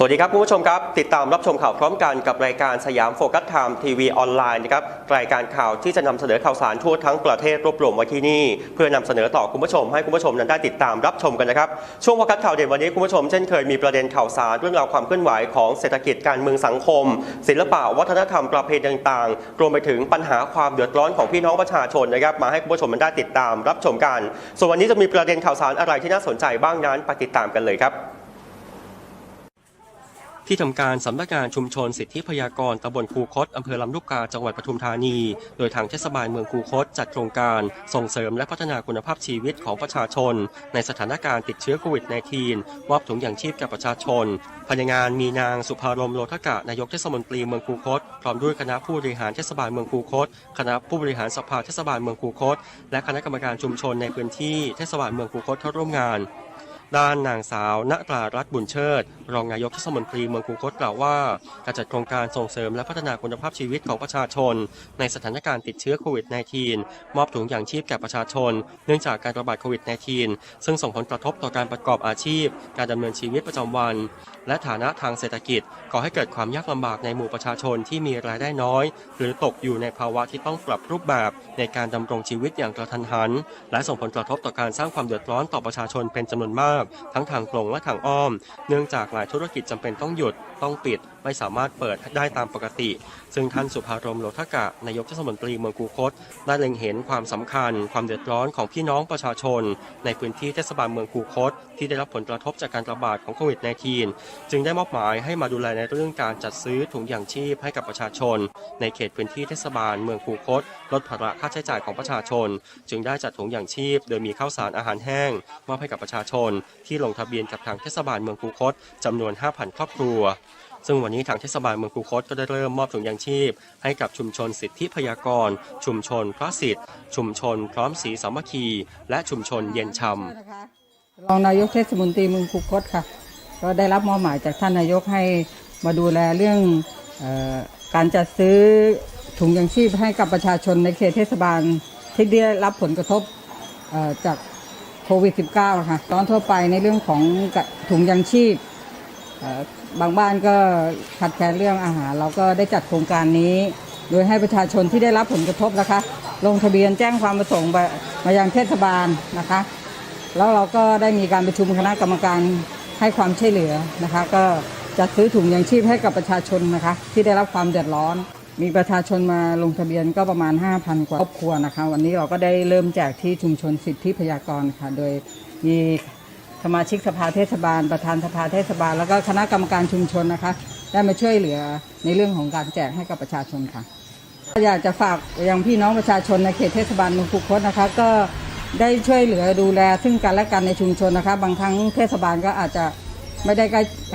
สวัสดีครับคุณผู้ชมครับ ติดตามรับชมข่าวพร้อมกันกับรายการสยามโฟกัสไทม์ทีวีออนไลน์นะครับรายการข่าวที่จะนำเสนอข่าวสารทั่วทั้งประเทศรวบรวมไว้ที่นี่ เพื่อนำเสนอต่อคุณผู้ชม ให้คุณผู้ชมนั้นได้ติดตามรับชมกันนะครับช่วงโฟกัสข่าวเด่นวันนี้คุณผู้ชมเช่นเคยมีประเด็นข่าวสารเรื่องราวความเคลื่อนไหวของเศรษฐกิจการเมืองสังคม ศิลปะวัฒนธรรมประเพณีต่างๆรวมไปถึงปัญหาความเดือดร้อนของพี่น้องประชาชนนะครับมาให้คุณผู้ชมนั้นได้ติดตามรับชมกัน ส่วนวันนี้จะมีประเด็นข่าวสารอะไรที่น่าสนใจบ้างนั้นไปติดตามกันเลยครับ ที่ทำการสำนักงานชุมชนสิทธิพยากรตำบลคูคตอำเภอลำลูกกาจังหวัดปทุมธานี โดยทางเทศบาลเมืองคูคตจัดโครงการส่งเสริมและพัฒนาคุณภาพชีวิตของประชาชน ในสถานการณ์ติดเชื้อโควิด -19 มอบถุงอย่างชีพแก่ประชาชนภายในงานมีนางสุภารมโลทกะนายกเทศมนตรีเมืองคูคตพร้อมด้วยคณะผู้บริหารเทศบาลเมืองคูคตคณะผู้บริหารสภาเทศบาลเมืองคูคต และคณะกรรมการชุมชนในพื้นที่เทศบาลเมืองคูคตเข้าร่วมงานด้านนางสาวณตรารัตน์บุญเชิด รองนายกเทศมนตรีเมืองคูคตกล่าวว่า การจัดโครงการส่งเสริมและพัฒนาคุณภาพชีวิตของประชาชน ในสถานการณ์ติดเชื้อโควิด -19 มอบถุงอย่างชีพแก่ประชาชน เนื่องจากการระบาดโควิด -19 ซึ่งส่งผลกระทบต่อการประกอบอาชีพ การดำเนินชีวิตประจำวัน และฐานะทางเศรษฐกิจก่อให้เกิดความยากลำบากในหมู่ประชาชนที่มีรายได้น้อย หรือตกอยู่ในภาวะที่ต้องปรับรูปแบบในการดำรงชีวิตอย่างกระทันหัน และส่งผลกระทบต่อการสร้างความเดือดร้อนต่อประชาชนเป็นจำนวนมาก ทั้งทางตรงและทางอ้อม เนื่องจากหายธุรกิจจำเป็นต้องหยุด ต้องปิด ไม่สามารถเปิดได้ตามปกติ ซึ่งท่านสุภารมโลทกะนายกเทศมนตรีเมืองกูคตได้เล็งเห็นความสำคัญ ความเดือดร้อนของพี่น้องประชาชน ในพื้นที่เทศบาลเมืองกูคต ที่ได้รับผลกระทบจากการระบาดของโควิด -19 จึงได้มอบหมายให้มาดูแลในเรื่องการจัดซื้อถุงยางชีพให้กับประชาชน ในเขตพื้นที่เทศบาลเมืองคูคตลดภาระค่าใช้จ่ายของประชาชน จึงได้จัดถุงยางชีพ โดยมีข้าวสารอาหารแห้งมอบให้กับประชาชน ที่ลงทะเบียนกับทางเทศบาลเมืองคูคตจำนวน 5,000 ครอบครัว ซึ่งวันนี้ทางเทศบาลเมืองคูคตก็ได้เริ่มมอบถุงยางชีพ ให้กับชุมชนสิทธิพยากร ชุมชนพระสิทธิ์ ชุมชนพร้อมสีสามัคคี และชุมชนเย็นชำรองนายกเทศมนตรีเมืองคุคตค่ะ ก็ได้รับมอบหมายจากท่านนายกให้มาดูแลเรื่องออการจัดซื้อถุงยางชีพให้กับประชาชนในเขตเทศบาลที่ได้รับผลกระทบจากโควิด -19 ค่ะตอนทั่วไปในเรื่องของถุงยางชีพ บางบ้านก็ขาดแคลนเรื่องอาหาร เราก็ได้จัดโครงการนี้ โดยให้ประชาชนที่ได้รับผลกระทบนะคะ ลงทะเบียนแจ้งความประสงค์มามายังเทศบาลนะคะ แล้วเราก็ได้มีการประชุมคณะกรรมการให้ความช่วยเหลือนะคะ ก็จัดซื้อถุงยางชีพให้กับประชาชนนะคะ ที่ได้รับความเดือดร้อน มีประชาชนมาลงทะเบียนก็ประมาณ 5,000 กว่าครอบครัวนะคะ วันนี้เราก็ได้เริ่มแจกที่ชุมชนสิทธิพยากรค่ะ โดยมี สมาชิกสภาเทศบาล ประธานสภาเทศบาล แล้วก็คณะกรรมการชุมชนนะคะ ได้มาช่วยเหลือในเรื่องของการแจกให้กับประชาชนค่ะอยากจะฝากยังพี่น้องประชาชนในเขตเทศบาลเมืองภูคตนะคะ ก็ได้ช่วยเหลือดูแลซึ่งกันและกันในชุมชนนะคะ บางครั้งเทศบาลก็อาจจะไม่ได้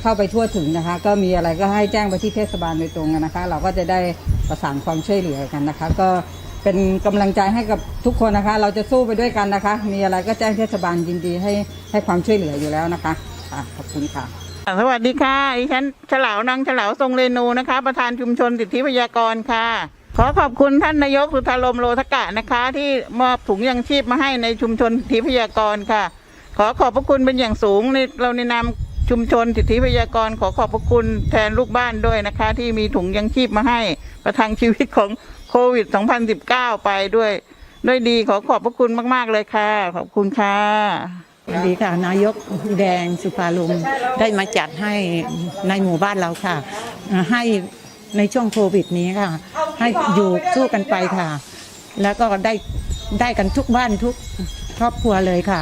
เข้าไปทั่วถึงนะคะ ก็มีอะไรก็ให้แจ้งไปที่เทศบาลโดยตรงนะคะ เราก็จะได้ประสานความช่วยเหลือกันนะคะ ก็ เป็นกำลังใจให้กับทุกคนนะคะ เราจะสู้ไปด้วยกันนะคะ มีอะไรก็แจ้งเทศบาลยินดีให้ให้ความช่วยเหลืออยู่แล้วนะคะค่ะขอบคุณค่ะ สวัสดีค่ะดิฉันฉลาวนางฉลาวทรงเรนูนะคะ ประธานชุมชนสิทธิพยากรค่ะ ขอขอบคุณท่านนายกสุธารมโลทกะนะคะ ที่มอบถุงยังชีพมาให้ในชุมชนสิทธิพยากรค่ะ ขอขอบพระคุณเป็นอย่างสูงในเราในนามชุมชนสิทธิพยากรขอขอบพระคุณแทนลูกบ้านด้วยนะคะ ที่มีถุงยังชีพมาให้ประทังชีวิตของ โควิด 2019 ไปด้วย ด้วยดีขอขอบพระคุณมาก ๆ เลยค่ะ ขอบคุณค่ะสวัสดีค่ะ นายกแดงสุภาลุมได้มาจัดให้ในหมู่บ้านเราค่ะ ให้ในช่วงโควิดนี้ค่ะ ให้อยู่สู้กันไปค่ะ แล้วก็ได้ได้กันทุกบ้านทุกครอบครัวเลยค่ะ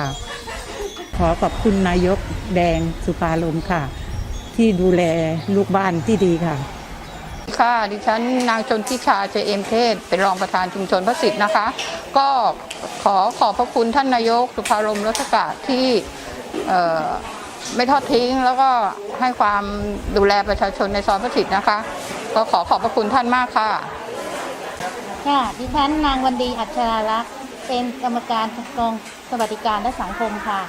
ขอขอบคุณนายกแดงสุภาลุมค่ะ ที่ดูแลลูกบ้านที่ดีค่ะ ค่ะดิฉันนางชนทิชาเจเอมเทศ เป็นรองประธานชุมชนพระสิทธิ์นะคะ ก็ขอขอบพระคุณท่านนายกสุภารมรัตกะที่ไม่ทอดทิ้ง แล้วก็ให้ความดูแลประชาชนในซอยพระสิทธิ์นะคะ ก็ขอขอบพระคุณท่านมากค่ะค่ะดิฉันนางวันดีอัชราลักษ์เป็นกรรมการกองสวัสดิการและสังคมค่ะ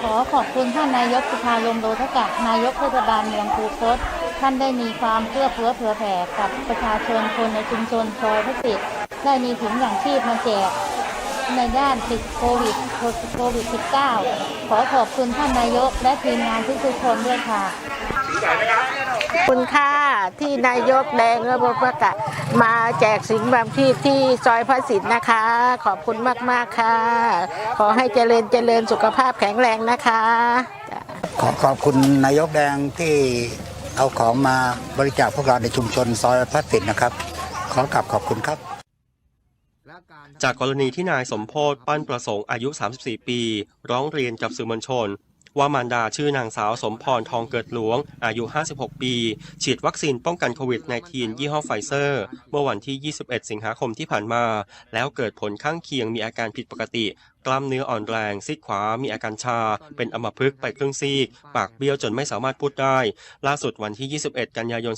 ขอขอบคุณท่านนายกสุภาลมโลทกะนายกเทศบาลเมืองคูคต ท่านได้มีความเพื่อเพื่อเผื่อแผ่กับประชาชนคนในชุมชนซอยพระสิทธิ์ได้มีถุงอย่างชีพมาแจก ในด้านติดโควิดโควิด -19 ขอขอบคุณท่านนายกและทีมงานทุกๆคนด้วยค่ะคุณค่าที่นายกแดงและบประกาศมาแจกสินบางที่ที่ซอยพระสิทธิ์นะคะ ขอบคุณมาก ๆ ค่ะ ขอให้เจริญเจริญสุขภาพแข็งแรงนะคะ ขอขอบคุณนายกแดงที่เอาของมาบริจาคพวกเราในชุมชนซอยพระสิทธิ์นะครับ ขอกลับขอบคุณครับ จากกรณีที่นายสมโพศปั้นประสงค์อายุ 34 ปี ร้องเรียนกับสื่อมวลชน ว่ามารดาชื่อนางสาวสมพรทองเกิดหลวง อายุ 56 ปี ฉีดวัคซีนป้องกันโควิด -19 ยี่ห้อไฟเซอร์ เมื่อวันที่ 21 สิงหาคมที่ผ่านมา แล้วเกิดผลข้างเคียงมีอาการผิดปกติกล้ามเนื้ออ่อนแรงซีกขวามีอาการชา เป็นอัมพฤกษ์ไปครึ่งซีก ปากเบี้ยวจนไม่สามารถพูดได้ ล่าสุดวันที่ 21 กันยายน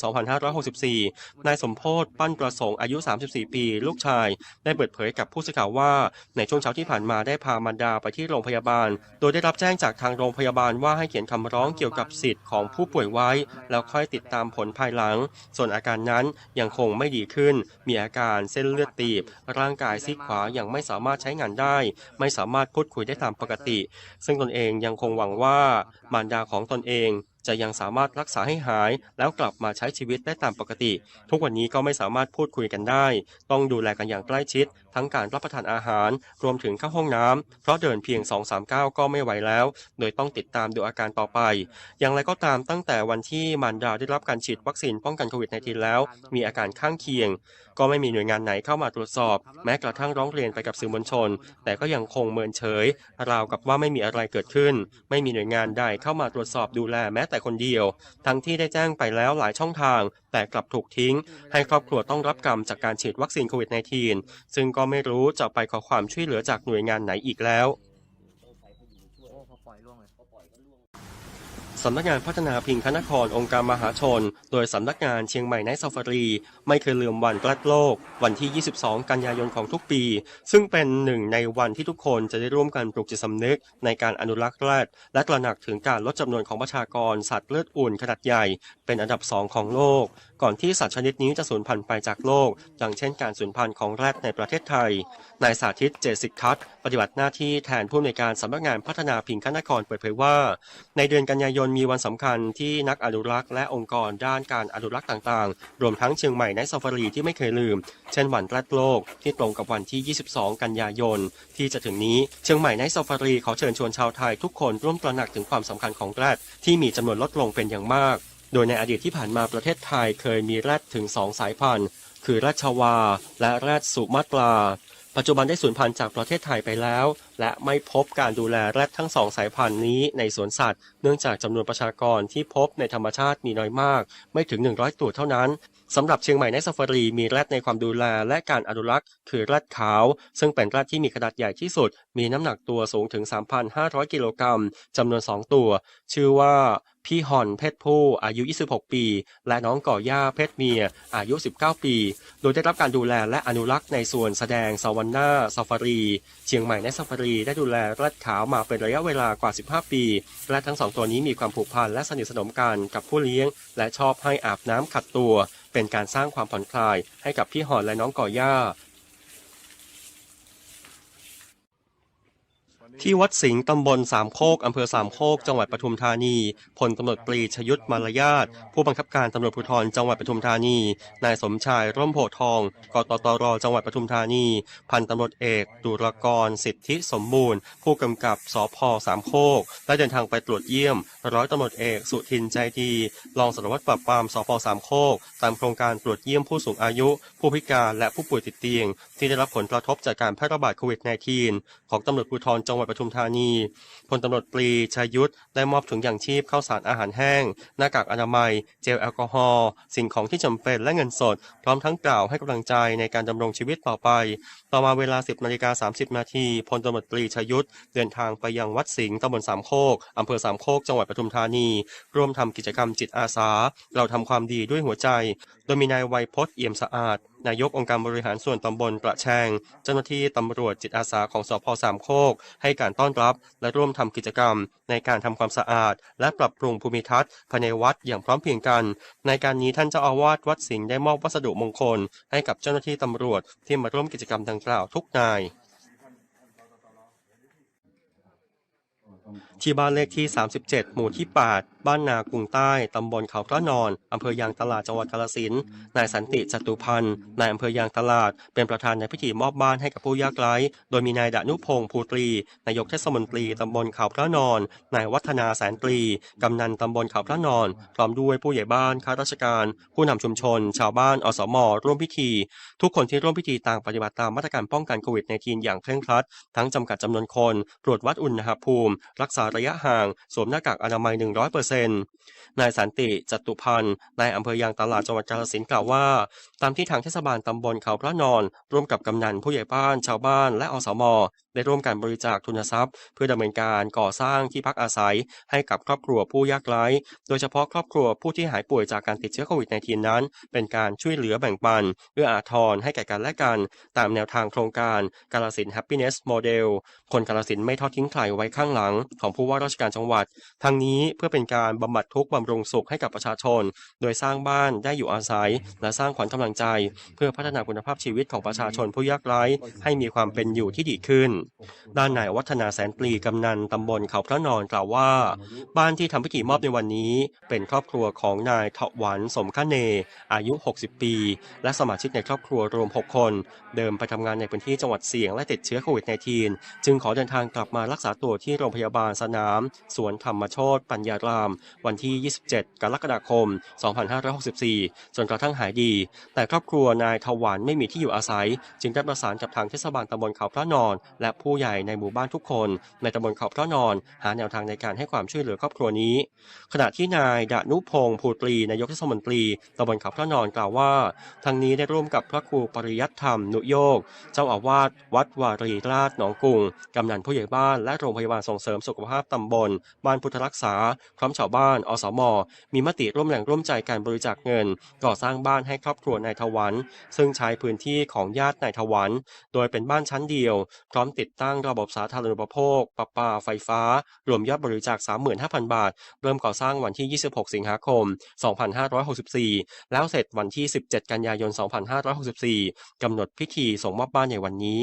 2564 นายสมโพธปั้นประสงค์อายุ 34 ปี ลูกชาย ได้เปิดเผยกับผู้สื่อข่าวว่า ในช่วงเช้าที่ผ่านมาได้พามารดาไปที่โรงพยาบาล โดยได้รับแจ้งจากทางโรงพยาบาลว่าให้เขียนคำร้องเกี่ยวกับสิทธิ์ของผู้ป่วยไว้ แล้วค่อยติดตามผลภายหลัง ส่วนอาการนั้นยังคงไม่ดีขึ้น มีอาการเส้นเลือดตีบ ร่างกายซีกขวายังไม่สามารถใช้งานได้ ไม่สามารถพูดคุยได้ตามปกติ ซึ่งตนเองยังคงหวังว่ามารดาของตนเองจะยังสามารถรักษาให้หาย แล้วกลับมาใช้ชีวิตได้ตามปกติ ทุกวันนี้ก็ไม่สามารถพูดคุยกันได้ ต้องดูแลกันอย่างใกล้ชิด ทั้งการรับประทานอาหาร รวมถึงเข้าห้องน้ำเพราะเดินเพียง 2-3 ก้าวก็ไม่ไหวแล้ว โดยต้องติดตามดูอาการต่อไป อย่างไรก็ตามตั้งแต่วันที่มารดาได้รับการฉีดวัคซีนป้องกันโควิด -19 แล้ว มีอาการข้างเคียง ก็ไม่มีหน่วยงานไหนเข้ามาตรวจสอบ แม้กระทั่งร้องเรียนไปกับสื่อมวลชน แต่ก็ยังคงเมินเฉย ราวกับว่าไม่มีอะไรเกิดขึ้น ไม่มีหน่วยงานใดเข้ามาตรวจสอบดูแลแม้แต่คนเดียว ทั้งที่ได้แจ้งไปแล้วหลายช่องทาง แต่กลับถูกทิ้ง ให้ครอบครัวต้องรับกรรมจากการฉีดวัคซีนโควิด -19 ซึ่งก็ไม่รู้จะไปขอความช่วยเหลือจากหน่วยงานไหนอีกแล้ว สำนักงานพัฒนาพิงค์นครองค์การมหาชน โดยสำนักงานเชียงใหม่ไนท์ซาฟารี ไม่เคยลืมวันรัดโลก วันที่ 22 กันยายนของทุกปี ซึ่งเป็นหนึ่งในวันที่ทุกคนจะได้ร่วมกันปลุกจิตสำนึก ในการอนุรักษ์แรดและตระหนักถึงการลดจำนวนของประชากรสัตว์เลือดอุ่นขนาดใหญ่ เป็นอันดับสองของโลก ก่อนที่สัตว์ชนิดนี้จะสูญพันธุ์ไปจากโลก อย่างเช่นการสูญพันธุ์ของแรดในประเทศไทย นายสาธิต เจสิกทัศน์ปฏิบัติหน้าที่แทนผู้อำนวยการสำนักงานพัฒนาพิงค์นครเปิดเผยว่า ในเดือนกันยายนมีวันสำคัญที่นักอนุรักษ์และองค์กรด้านการอนุรักษ์ต่างๆ รวมทั้งเชียงใหม่ในซาฟารีที่ไม่เคยลืม เช่นวันแรดโลกที่ตรงกับวันที่ 22 กันยายน ที่จะถึงนี้เชียงใหม่ในซาฟารีขอเชิญชวนชาวไทยทุกคนร่วมตระหนักถึงความสำคัญของแรดที่มีจำนวนลดลงเป็นอย่างมาก โดยในอดีตที่ผ่านมาประเทศไทยเคยมีแรดถึง2สายพันธุ์ คือแรดชวา และแรดสุมาตรา ปัจจุบันได้สูญพันธุ์จากประเทศไทยไปแล้ว และไม่พบการดูแลแรดทั้งสองสายพันธุ์นี้ในสวนสัตว์ เนื่องจากจำนวนประชากรที่พบในธรรมชาติมีน้อยมาก ไม่ถึง 100 ตัวเท่านั้น สำหรับเชียงใหม่ในซาฟารีมีแรดในความดูแลและการอนุรักษ์ คือแรดขาว ซึ่งเป็นแรดที่มีขนาดใหญ่ที่สุด มีน้ำหนักตัวสูงถึง 3,500 กิโลกรัมจำนวน 2 ตัว ชื่อว่าพี่ฮอนเพศผู้อายุ 26 ปี และน้องก่อย่าเพศเมีย อายุ 19 ปี โดยได้รับการดูแลและอนุรักษ์ในส่วนแสดงซาวันนาซาฟารี เชียงใหม่ในซาฟารีได้ดูแลแรดขาวมาเป็นระยะเวลากว่า 15 ปี และทั้งสองตัวนี้มีความผูกพันและสนิทสนมกันกับผู้เลี้ยง และชอบให้อาบน้ำขัดตัว เป็นการสร้างความผ่อนคลายให้กับพี่หอนและน้องก่อย่า ที่วัดสิงห์ตำบลสามโคกอำเภอสามโคก จังหวัดปทุมธานีพลตำรวจตรีชยุทธมารยาทผู้บังคับการตำรวจภูธรจังหวัดปทุมธานี นายสมชายร่มโพธทองกตตรจังหวัดปทุมธานี พันตำรวจเอกดุรกร สิทธิสมบูรณ์ ผู้กำกับสพสามโคก ได้เดินทางไปตรวจเยี่ยม ร้อยตำรวจเอกสุทินใจดีรองสารวัตรปราบปรามสพสามโคก ตามโครงการตรวจเยี่ยมผู้สูงอายุ ผู้พิการและผู้ป่วยติดเตียง ที่ได้รับผลกระทบจากการแพร่ระบาดโควิด -19 ของตำรวจภูธรจังหวัดปทุมธานีพลตำรวจตรีชัยยุทธได้มอบถุงยางชีพข้าวสารอาหารแห้ง หน้ากากอนามัย เจลแอลกอฮอล์สิ่งของที่จำเป็นและเงินสด พร้อมทั้งกล่าวให้กำลังใจในการดำรงชีวิตต่อไป ต่อมาเวลา 10นาฬิกา30 นาทีพลตำรวจตรีชัยยุทธเดินทางไปยังวัดสิงห์ตำบลสามโคกอำเภอสามโคกจังหวัดปทุมธานี ร่วมทำกิจกรรมจิตอาสา เราทำความดีด้วยหัวใจ โดยมีนายไวยพจน์เอี่ยมสะอาด นายกองค์การบริหารส่วนตำบลประแชง เจ้าหน้าที่ตำรวจจิตอาสาของสพสามโคก ให้การต้อนรับและร่วมทำกิจกรรม ในการทำความสะอาด และปรับปรุงภูมิทัศน์ภายในวัดอย่างพร้อมเพรียงกัน ในการนี้ท่านเจ้าอาวาสวัดสิงห์ได้มอบวัสดุมงคล ให้กับเจ้าหน้าที่ตำรวจที่มาร่วมกิจกรรมดังกล่าวทุกนาย ที่บ้านเลขที่ 37 หมู่ที่ 8 บ้านนากรุงใต้ ตำบลเขาพระนอน อำเภอยางตลาดจังหวัดกาฬสินธุ์นายสันติจตุพันธ์นายอำเภอยางตลาด เป็นประธานในพิธีมอบบ้านให้กับผู้ยากไร้ โดยมีนายดานุพงศ์ภูตรี นายกเทศมนตรี ตำบลเขาพระนอน นายวัฒนาแสนตรี กำนันตำบลเขาพระนอน พร้อมด้วยผู้ใหญ่บ้าน ข้าราชการ ผู้นำชุมชน ชาวบ้าน อสม ร่วมพิธี ทุกคนที่ร่วมพิธีต่างปฏิบัติตามมาตรการป้องกันโควิด -19 อย่างเคร่งครัด ทั้งจำกัดจำนวนคน ตรวจวัดอุณหภูมิ รักษาระยะห่าง สวมหน้ากากอนามัย 100%นายสันติจตุพันธ์นายอำเภอยางตลาดจังหวัดกาฬสินธุ์กล่าวว่า ตามที่ทางเทศบาลตำบลเขาพระนอน ร่วมกับกำนันผู้ใหญ่บ้านชาวบ้าน และอสม ได้ร่วมกันบริจาคทุนทรัพย์ เพื่อดำเนินการก่อสร้างที่พักอาศัย ให้กับครอบครัวผู้ยากไร้ โดยเฉพาะครอบครัวผู้ที่หายป่วยจากการติดเชื้อโควิด -19 นั้น เป็นการช่วยเหลือแบ่งปันเอื้ออาทรให้แก่กันและกัน ตามแนวทางโครงการกาลสิน Happiness Model คนกาลสินไม่ทอดทิ้งใครไว้ข้างหลังของผู้ว่าราชการจังหวัด ทั้งนี้เพื่อเป็นการบำบัดทุกข์บำรุงสุขให้กับประชาชน โดยสร้างบ้านได้อยู่อาศัย และสร้างขวัญกำลังใจ เพื่อพัฒนาคุณภาพชีวิตของประชาชนผู้ยากไร้ให้มีความเป็นอยู่ที่ดีขึ้น ด้านนายวัฒนาแสนปลีกำนันตำบลเขาพระนอนกล่าวว่า บ้านที่ทำพิธีมอบในวันนี้เป็นครอบครัวของนายเถาวันสมคะเน อายุ 60 ปี และสมาชิกในครอบครัวรวม 6 คน เดิมไปทำงานในพื้นที่จังหวัดเสี่ยงและติดเชื้อโควิด -19 จึงขอเดินทางกลับมารักษาตัวที่โรงพยาบาลสนาม สวนธรรมโชตปัญญาราม วันที่ 27 กรกฎาคม 2564 จนกระทั่งหายดี แต่ครอบครัวนายถาหวันไม่มีที่อยู่อาศัย จึงได้ประสานกับทางเทศบาลตำบลเขาพระนอน และผู้ใหญ่ในหมู่บ้านทุกคน ในตำบลเขาพระนอน หาแนวทางในการให้ความช่วยเหลือครอบครัวนี้ ขณะที่นายดนุพงศ์ภูตรีนายกเทศมนตรีตำบลเขาพระนอนกล่าวว่า ทางนี้ได้ร่วมกับพระครูปริยัติธรรมนุโยก เจ้าอาวาสวัดวารีราชหนองกุงกำนันผู้ใหญ่บ้านและโรงพยาบาลส่งเสริมสุขภาพตำบล บ้านพุทธรักษา พร้อมชาวบ้าน อสม มีมติร่วมแรงร่วมใจการบริจาคเงิน ก่อสร้างบ้านให้ครอบครัวนายทวัน ซึ่งใช้พื้นที่ของญาตินายทวัน โดยเป็นบ้านชั้นเดียว พร้อมติดตั้งระบบสาธารณูปโภคประปา ไฟฟ้า รวมยอดบริจาค 35,000 บาท เริ่มก่อสร้างวันที่ 26 สิงหาคม 2564 แล้วเสร็จวันที่ 17 กันยายน 2564 กำหนดพิธีส่งมอบบ้านในวันนี้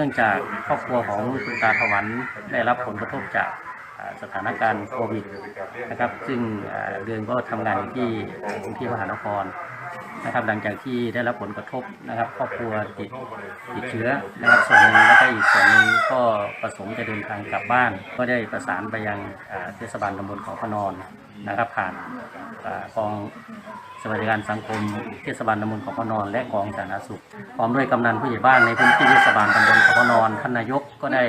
เนื่องจากครอบครัวของคุณตาถวันได้รับผลกระทบจากสถานการณ์โควิดนะครับ ซึ่งเดือนก็ทำงานอยู่ที่กรุงเทพมหานคร นะครับหลังจากที่ได้รับผลกระทบนะครับครอบครัวติดติดเชื้อนะครับส่วนหนึ่งแล้วก็อีกส่วนหนึ่งก็ประสงค์จะเดินทางกลับบ้าน ก็ได้ประสานไปยังเทศบาลตำบลเขาพนอนนะครับผ่านกองสวัสดิการสังคมเทศบาลตำบลเขาพนอนและกองสาธารณสุขพร้อมด้วยกำนันผู้ใหญ่บ้านในพื้นที่เทศบาลตำบลเขาพนอนท่านนายกก็ได้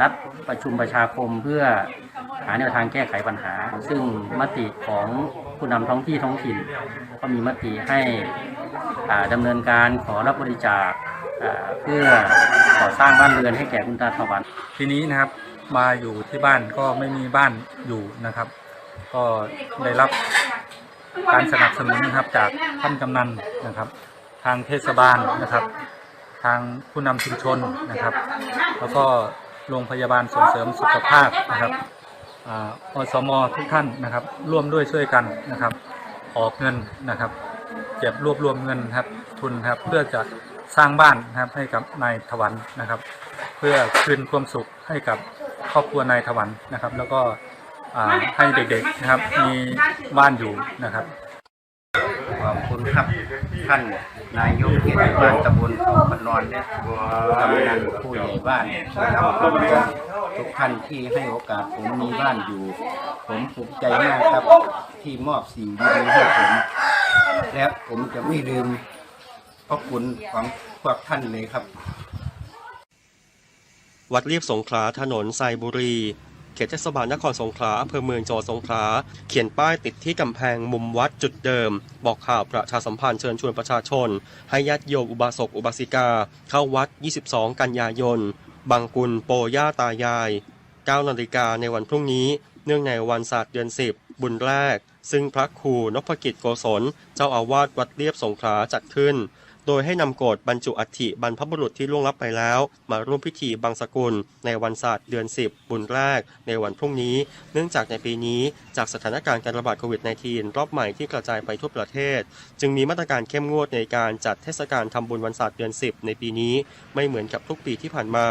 นัดประชุมประชาคมเพื่อหาแนวทางแก้ไขปัญหา ซึ่งมติของ ผู้นำท้องที่ท้องถิ่น ก็มีมติให้อ่าดำเนินการขอรับบริจาคเพื่อก่อสร้างบ้านเรือนให้แก่คุณตาถวันทีนี้นะครับมาอยู่ที่บ้านก็ไม่มีบ้านอยู่นะครับ ก็ได้รับการสนับสนุนนะครับจากท่านกำนันนะครับ ทางเทศบาลนะครับ ทางผู้นำชุมชนนะครับ แล้วก็โรงพยาบาลส่งเสริมสุขภาพนะครับ อ่าอสมทุกท่านนะครับ ร่วมด้วยช่วยกันนะครับ ออกเงินนะครับเก็บรวบรวมเงินครับทุนครับ เพื่อจะสร้างบ้านนะครับให้กับนายถวันนะครับ เพื่อคืนความสุขให้กับครอบครัวนายถวันนะครับ แล้วก็ให้เด็กๆนะครับ มีบ้านอยู่นะครับขอบคุณครับท่านนายกเทศบาลตำบลเขาพนอนและกำนันผู้ใหญ่บ้าน ทุกท่านที่ให้โอกาสผมมีบ้านอยู่ ผมภูมิใจมากครับที่มอบสิ่งดีๆให้ผม และผมจะไม่ลืมพระคุณของพวกท่านเลยครับ วัดเรียบสงขลาถนนไซบุรี เขตเทศบาลนครสงขลาอำเภอเมืองจังหวัดสงขลาเขียนป้ายติดที่กำแพงมุมวัดจุดเดิม บอกข่าวประชาสัมพันธ์เชิญชวนประชาชน ให้ญาติโยมอุบาสกอุบาสิกา เข้าวัด 22 กันยายน บางกุลโปย่าตายาย 9นาฬิกาในวันพรุ่งนี้ เนื่องในวันศาสตร์เดือน 10 บุญแรก ซึ่งพระครูนพกิจโกศล เจ้าอาวาสวัดเรียบสงขลาจัดขึ้น โดยให้นำโกรธบรรจุอัฐิบรรพบุรุษที่ล่วงลับไปแล้ว มาร่วมพิธีบังสกุล ในวันศาสตร์เดือน 10 บุญแรก ในวันพรุ่งนี้ เนื่องจากในปีนี้จากสถานการณ์การระบาดโควิด -19 รอบใหม่ที่กระจายไปทั่วประเทศ จึงมีมาตรการเข้มงวดในการจัดเทศกาลทำบุญวันศาสตร์เดือน 10 ในปีนี้ไม่เหมือนกับทุกปีที่ผ่านมา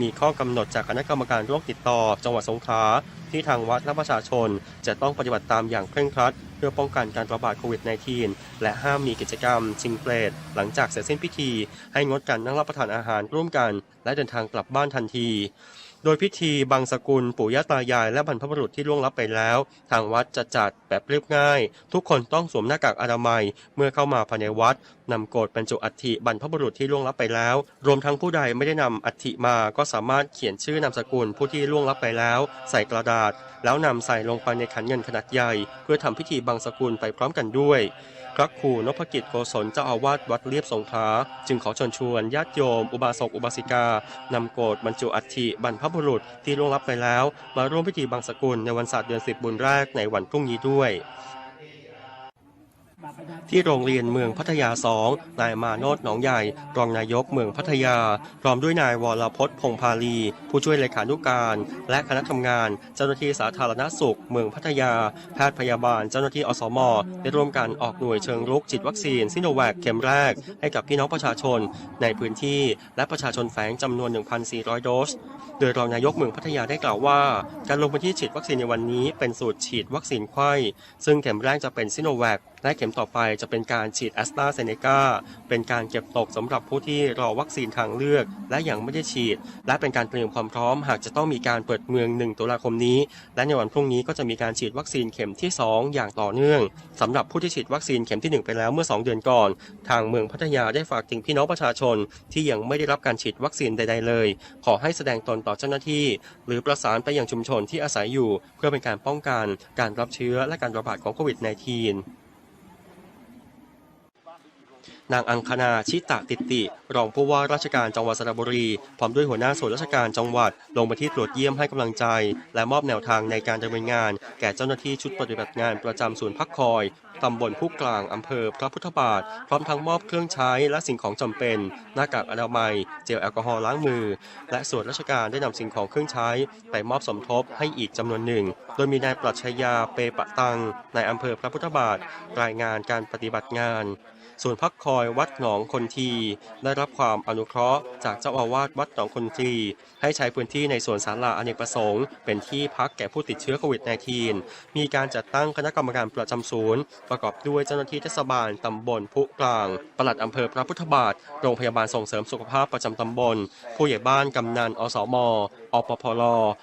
มีข้อกำหนดจากคณะกรรมการโรคติดต่อ จังหวัดสงขลาที่ทางวัดและประชาชน จะต้องปฏิบัติตามอย่างเคร่งครัด พื่อป้องกันการระบาดโควิด -19 และห้ามมีกิจกรรม ชิงเปรตหลังจากเสร็จสิ้นพิธี ให้งดการนั่งรับประทานอาหารร่วมกัน และเดินทางกลับบ้านทันที โดยพิธีบังสกุลปู่ย่าตายายและบรรพบุรุษที่ล่วงลับไปแล้ว ทางวัดจะจัดแบบเรียบง่าย ทุกคนต้องสวมหน้ากากอนามัย เมื่อเข้ามาภายในวัดนำโกรธบรรจุอัฐิบรรพบุรุษที่ล่วงลับไปแล้ว รวมทั้งผู้ใดไม่ได้นำอัฐิมาก็สามารถเขียนชื่อนามสกุลผู้ที่ล่วงลับไปแล้ว ใส่กระดาษ แล้วนำใส่ลงไปในขันเงินขนาดใหญ่ เพื่อทำพิธีบังสกุลไปพร้อมกันด้วย พระครูนพกิจโกศลเจ้าอาวาสวัดเรียบสงขลาจึงขอเชิญชวนญาติโยม อุบาสกอุบาสิกานำโกรธบรรจุอัฐิบรรพบุรุษที่ล่วงลับไปแล้ว มาร่วมพิธีบังสกุลในวันศาสตร์เดือนสิบบุญแรกในวันพรุ่งนี้ด้วย ที่โรงเรียนเมืองพัทยาสองนายมาโนดหนองใหญ่ รองนายกเมืองพัทยา พร้อมด้วยนายวรพจน์พงพาลี ผู้ช่วยเลขานุการ และคณะทำงาน เจ้าหน้าที่สาธารณสุข เมืองพัทยา แพทย์พยาบาล เจ้าหน้าที่อสมได้ร่วมกันออกหน่วยเชิงรุกฉีดวัคซีนซิโนแวคเข็มแรก ให้กับพี่น้องประชาชน ในพื้นที่และประชาชนแฝงจำนวน 1,400 โดส โดยรองนายกเมืองพัทยาได้กล่าวว่า การลงพื้นที่ฉีดวัคซีนในวันนี้เป็นสูตรฉีดวัคซีนไข้ซึ่งเข็มแรกจะเป็นซิโนแวคและเข็มต่อไปจะเป็นการฉีดแอสตราเซเนกาเป็นการเก็บตกสำหรับผู้ที่รอวัคซีนทางเลือก และยังไม่ได้ฉีด และเป็นการเตรียมความพร้อม หากจะต้องมีการเปิดเมือง 1 ตุลาคมนี้ และในวันพรุ่งนี้ก็จะมีการฉีดวัคซีนเข็มที่ 2 อย่างต่อเนื่องสำหรับผู้ที่ฉีดวัคซีนเข็มที่ 1 ไปแล้วเมื่อ 2 เดือนก่อน ทางเมืองพัทยาได้ฝากถึงพี่น้องประชาชน ที่ยังไม่ได้รับการฉีดวัคซีนใด ๆ เลย ขอให้แสดงตนต่อเจ้าหน้าที่ หรือประสานไปยังชุมชนที่อาศัยอยู่ เพื่อเป็นการป้องกันการรับเชื้อและการระบาดของโควิด -19 นางอังคณาชิตะติติ รองผู้ว่าราชการจังหวัดสระบุรี พร้อมด้วยหัวหน้าส่วนราชการจังหวัด ลงไปที่ตรวจเยี่ยมให้กำลังใจ และมอบแนวทางในการดำเนินงาน แก่เจ้าหน้าที่ชุดปฏิบัติงานประจำศูนย์พักคอยตำบลผู้กลางอำเภอพระพุทธบาท พร้อมทั้งมอบเครื่องใช้และสิ่งของจำเป็น หน้ากากอนามัย เจลแอลกอฮอล์ล้างมือ และส่วนราชการได้นำสิ่งของเครื่องใช้ไปมอบสมทบให้อีกจำนวนหนึ่ง โดยมีนายปรัชญาเปปะตังนายอำเภอพระพุทธบาท รายงานการปฏิบัติงาน ส่วนพักคอยวัดหนองคนที ได้รับความอนุเคราะห์จากเจ้าอาวาสวัดหนองคนที ให้ใช้พื้นที่ในสวนศาลาอเนกประสงค์ เป็นที่พักแก่ผู้ติดเชื้อโควิด -19 มีการจัดตั้งคณะกรรมการประจำศูนย์ ประกอบด้วยเจ้าหน้าที่เทศบาลตำบลพุกลาง ปลัดอำเภอพระพุทธบาท โรงพยาบาลส่งเสริมสุขภาพประจำตำบล ผู้ใหญ่บ้านกำนันอสมอปพล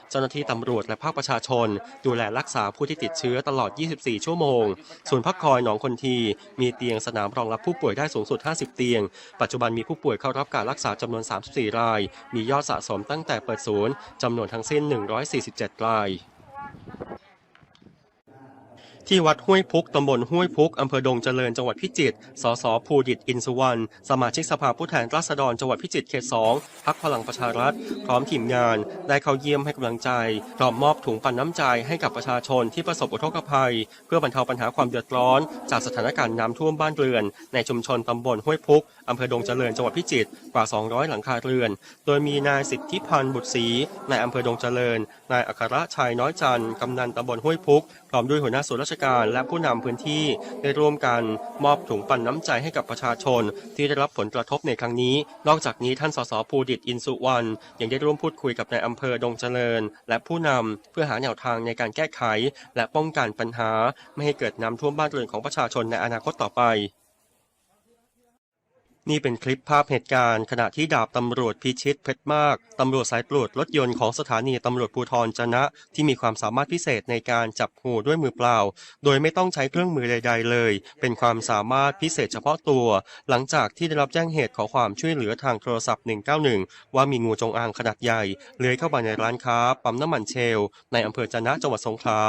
เจ้าหน้าที่ตำรวจและภาคประชาชน ดูแลรักษาผู้ที่ติดเชื้อตลอด 24 ชั่วโมงส่วนย์พักคอยหนองคนที มีเตียงสนามรองรับผู้ป่วยได้สูงสุด 50 เตียง ปัจจุบันมีผู้ป่วยเข้ารับการรักษาจำนวน 34 ราย มียอดสะสมตั้งแต่เปิดศูนย์จำนวนทั้งสิ้น 147 ราย ที่วัดห้วยพุกตำบลห้วยพุกอำเภอดงเจริญจังหวัดพิจิตร สสภูดิตอินสุวรรณ สมาชิกสภาผู้แทนราษฎรจังหวัดพิจิตรเขต2พักพลังประชารัฐ พร้อมทีมงาน ได้เข้าเยี่ยมให้กำลังใจ พร้อมมอบถุงปันน้ำใจให้กับประชาชนที่ประสบอุทกภัย เพื่อบรรเทาปัญหาความเดือดร้อน จากสถานการณ์น้ำท่วมบ้านเรือน ในชุมชนตำบลห้วยพุกอำเภอดงเจริญจังหวัดพิจิตรกว่า 200 หลังคาเรือน โดยมีนายสิทธิพันธ์บุตรศรีนายอำเภอดงเจริญ นายอัครชัยน้อยจันทร์กำนันตำบลห้วยพุกพร้อมด้วยหัวหน้าส่วนราชการและผู้นำพื้นที่ได้ร่วมกันมอบถุงปันน้ำใจให้กับประชาชน ที่ได้รับผลกระทบในครั้งนี้ นอกจากนี้ท่านสสภูดิตอินสุวรรณยังได้ร่วมพูดคุยกับนายอำเภอดงเจริญ และผู้นำเพื่อหาแนวทางในการแก้ไข และป้องกันปัญหา ไม่ให้เกิดน้ำท่วมบ้านเรือนของประชาชนในอนาคตต่อไป นี่เป็นคลิปภาพเหตุการณ์ ขณะที่ดาบตำรวจพิชิตเพชรมาก ตำรวจสายตรวจรถยนต์ของสถานีตำรวจภูธรจนะ ที่มีความสามารถพิเศษในการจับงูด้วยมือเปล่า โดยไม่ต้องใช้เครื่องมือใด ๆ เลย เป็นความสามารถพิเศษเฉพาะตัว หลังจากที่ได้รับแจ้งเหตุขอความช่วยเหลือทางโทรศัพท์ 191 ว่ามีงูจงอางขนาดใหญ่เลื้อยเข้ามาในร้านค้า ปั๊มน้ำมันเชล ในอำเภอจนะจังหวัดสงขลา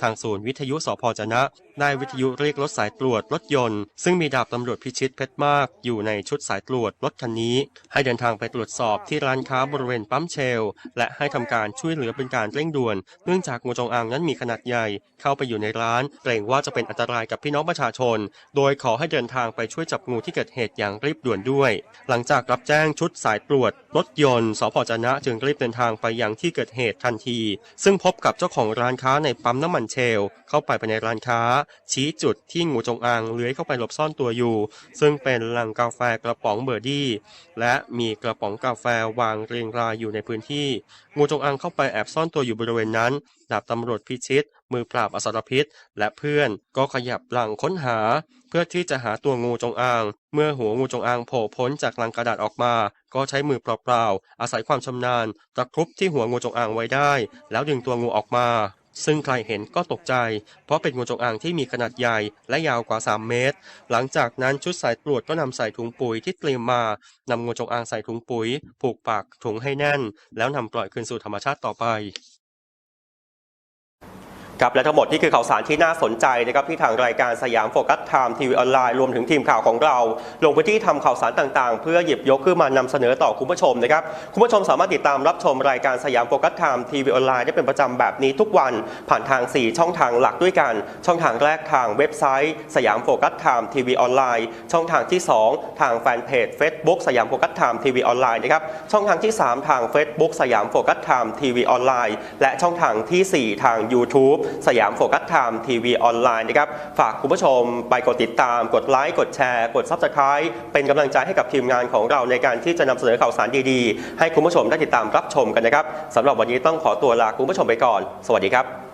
ทางศูนย์วิทยุสพจนะ ได้วิทยุเรียกรถสายตรวจรถยนต์ ซึ่งมีดาบตำรวจพิชิตเพชรมากอยู่ในชุดสายตรวจรถคันนี้ ให้เดินทางไปตรวจสอบที่ร้านค้าบริเวณปั๊มเชล และให้ทำการช่วยเหลือเป็นการเร่งด่วน เนื่องจากงูจงอางนั้นมีขนาดใหญ่ เข้าไปอยู่ในร้าน เกรงว่าจะเป็นอันตรายกับพี่น้องประชาชน โดยขอให้เดินทางไปช่วยจับงูที่เกิดเหตุอย่างรีบด่วนด้วย หลังจากรับแจ้งชุดสายตรวจรถยนต์สพจนะจึงรีบเดินทางไปยังที่เกิดเหตุทันที ซึ่งพบกับเจ้าของร้านค้าในปั๊มน้ำมันเชล เข้าไปภายในร้านค้า ชี้จุดที่งูจงอางเลื้อยเข้าไปหลบซ่อนตัวอยู่ ซึ่งเป็นลังกาแฟกระป๋องเบอร์ดี้ และมีกระป๋องกาแฟวางเรียงรายอยู่ในพื้นที่ งูจงอางเข้าไปแอบซ่อนตัวอยู่บริเวณนั้น ดาบตำรวจพิชิต มือปราบอสรพิษ และเพื่อนก็ขยับหลังค้นหา เพื่อที่จะหาตัวงูจงอาง เมื่อหัวงูจงอางโผล่พ้นจากลังกระดาษออกมา ก็ใช้มือเปล่าๆอาศัยความชำนาญตะครุบที่หัวงูจงอางไว้ได้ แล้วดึงตัวงูออกมา ซึ่งใครเห็นก็ตกใจ เพราะเป็นงูจงอางที่มีขนาดใหญ่และยาวกว่า 3 เมตร หลังจากนั้นชุดสายตรวจก็นำใส่ถุงปุ๋ยที่เตรียมมานำงูจงอางใส่ถุงปุ๋ย ผูกปากถุงให้แน่น แล้วนำปล่อยคืนสู่ธรรมชาติต่อไป ครับและทั้งหมดนี่คือข่าวสารที่น่าสนใจนะครับที่ทางรายการสยามโฟกัสไทม์ทีวีออนไลน์รวมถึงทีมข่าวของเรา ลงพื้นที่ทำข่าวสารต่างๆ เพื่อหยิบยกขึ้นมานำเสนอต่อคุณผู้ชมนะครับคุณผู้ชมสามารถติดตามรับชมรายการสยามโฟกัสไทม์ทีวีออนไลน์ได้เป็นประจำแบบนี้ทุกวันผ่านทาง 4 ช่องทางหลักด้วยกัน ช่องทางแรกทางเว็บไซต์สยามโฟกัสไทม์ทีวีออนไลน์ช่องทางที่ 2 ทางแฟนเพจ Facebook สยามโฟกัสไทม์ทีวีออนไลน์นะครับช่องทางที่ 3 ทาง Facebook สยามโฟกัสไทม์ทีวีออนไลน์และช่องทางทีสี่4 ทาง YouTube สยามโฟกัสไทม์ทีวีออนไลน์นะครับ ฝากคุณผู้ชมไปกดติดตาม กดไลค์ กดแชร์ กดซับสไคร b e เป็นกำลังใจให้กับทีมงานของเราในการที่จะนำเสนอข่าวสารดีๆ ให้คุณผู้ชมได้ติดตามรับชมกันนะครับสำหรับวันนี้ต้องขอตัวลาคุณผู้ชมไปก่อน สวัสดีครับ